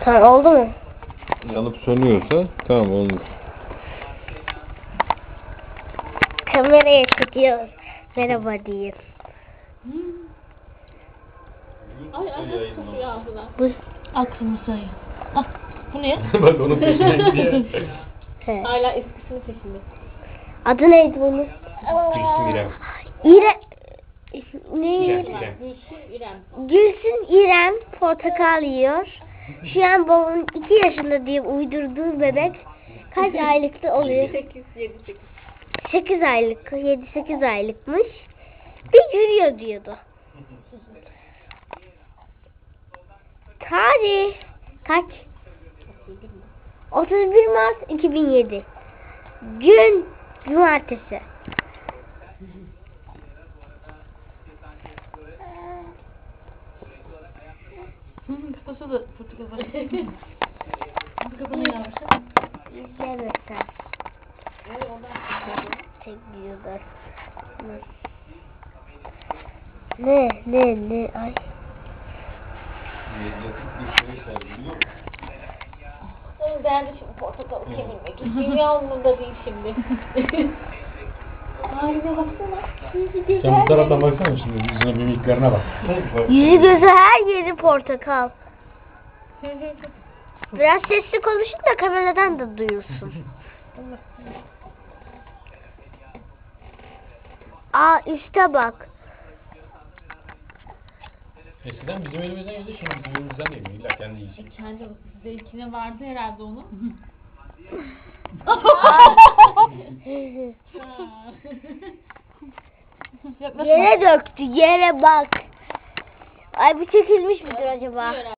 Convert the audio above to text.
Tamam oldu mu? Yanıp sönüyorsa tamam olmuş. Kameraya çekiyoruz. Merhaba diyeyim. Ay ay kokuyor ağzına. Bu Al kırmızı ayı. Ah, bu ne? Bak onun peşinden gidiyor. he. Hala eskisinin peşinde. Adı neydi bunun? Gülsün İrem. İre... Ne? İrem, İrem? İrem. Gülşin İrem. Gülsün İrem portakal yiyor. Şu an babamın 2 yaşında diye uydurduğu bebek kaç aylıkta oluyor? 8, 7, 8. 8 aylık, 7-8 aylıkmış. Bir yürüyor diyordu. Tarih kaç? 31 Mart 2007. Gün cumartesi. Kafası da fırtı kafası. Kafanı yarmış. İzlemesen. Çekiyorlar. Ne ne ne ay. Medyatik bir şey sergiliyor. Onun derdi şimdi portakalı kemirmek. Dünya umurunda değil şimdi. Haline baksana. Sen bu taraftan baksana şimdi yüzüne mimiklerine bak. Yüzü gözü her yeri portakal. Biraz sesli konuşun da kameradan da duyulsun. Aa üste bak. Eskiden bizim elimizden yedi şimdi bizim elimizden de yemiyor. İlla kendi yiyecek. E kendi zevkine vardı herhalde onun. Yere döktü yere bak. Ay bu çekilmiş midir acaba?